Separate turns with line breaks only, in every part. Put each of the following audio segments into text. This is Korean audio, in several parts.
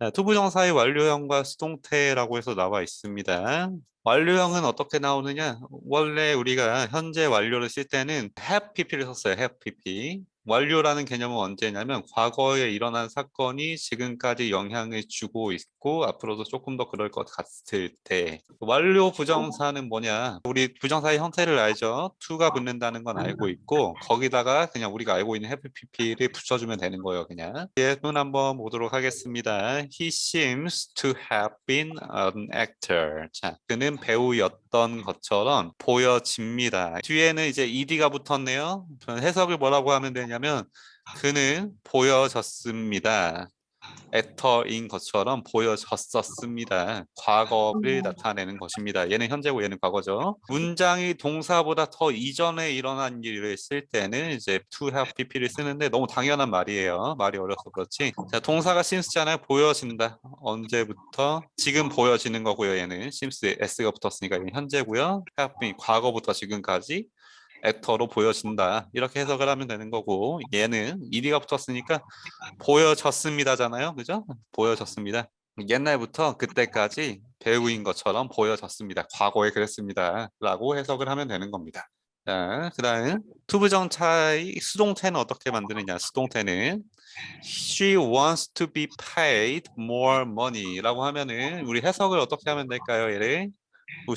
자, 투부정사의 완료형과 수동태라고 해서 나와 있습니다. 완료형은 어떻게 나오느냐? 원래 우리가 현재 완료를 쓸 때는 have pp를 썼어요. have pp. 완료라는 개념은 언제냐면 과거에 일어난 사건이 지금까지 영향을 주고 있고 앞으로도 조금 더 그럴 것 같을 때. 완료 부정사는 뭐냐? 우리 부정사의 형태를 알죠? to가 붙는다는 건 알고 있고 거기다가 그냥 우리가 알고 있는 have pp를 붙여주면 되는 거예요 그냥. 예문 한번 보도록 하겠습니다. He seems to have been an actor. 자 그는 배우였 던 것처럼 보여집니다 뒤에는 이제 ed가 붙었네요 해석을 뭐라고 하면 되냐면 그는 보여졌습니다. 액터인 것처럼 보여졌었습니다. 과거를 나타내는 것입니다. 얘는 현재고 얘는 과거죠. 문장이 동사보다 더 이전에 일어난 일을 쓸 때는 이제 to have pp를 쓰는데 너무 당연한 말이에요. 말이 어려서 그렇지. 자, 동사가 sims잖아요. 보여진다. 언제부터? 지금 보여지는 거고요. 얘는 sims s가 붙었으니까 얘는 현재고요. have been 과거부터 지금까지 액터로 보여진다. 이렇게 해석을 하면 되는 거고 얘는 ed가 붙었으니까 보여졌습니다잖아요. 그죠? 보여졌습니다. 옛날부터 그때까지 배우인 것처럼 보여졌습니다. 과거에 그랬습니다. 라고 해석을 하면 되는 겁니다. 자 그 다음 투부정차의 수동태는 어떻게 만드느냐? 수동태는 she wants to be paid more money 라고 하면은 우리 해석을 어떻게 하면 될까요 얘를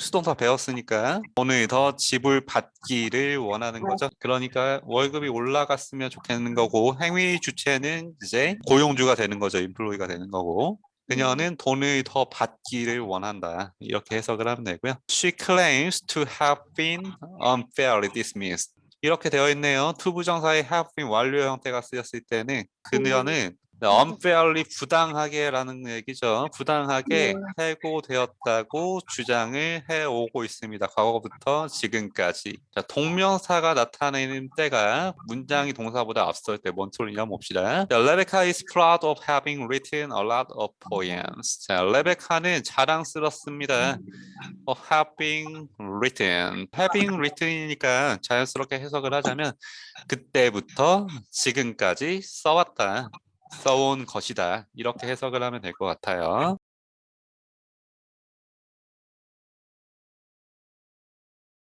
수동사 배웠으니까 오늘 더 지불 받기를 원하는 거죠. 그러니까 월급이 올라갔으면 좋겠는 거고 행위 주체는 이제 고용주가 되는 거죠. 인플로이가 되는 거고 그녀는 돈을 더 받기를 원한다. 이렇게 해석을 하면 되고요. She claims to have been unfairly dismissed. 이렇게 되어 있네요. 투부정사의 have been 완료 형태가 쓰였을 때는 그녀는 unfairly 부당하게라는 얘기죠. 부당하게 해고되었다고 주장을 해오고 있습니다. 과거부터 지금까지. 자, 동명사가 나타내는 때가 문장이 동사보다 앞설 때 뭔 소리냐 봅시다. 자, Rebecca is proud of having written a lot of poems. 자, 레베카는 자랑스럽습니다. of having written. having written이니까 자연스럽게 해석을 하자면 그때부터 지금까지 써왔다. 써온 것이다. 이렇게 해석을 하면 될 것 같아요.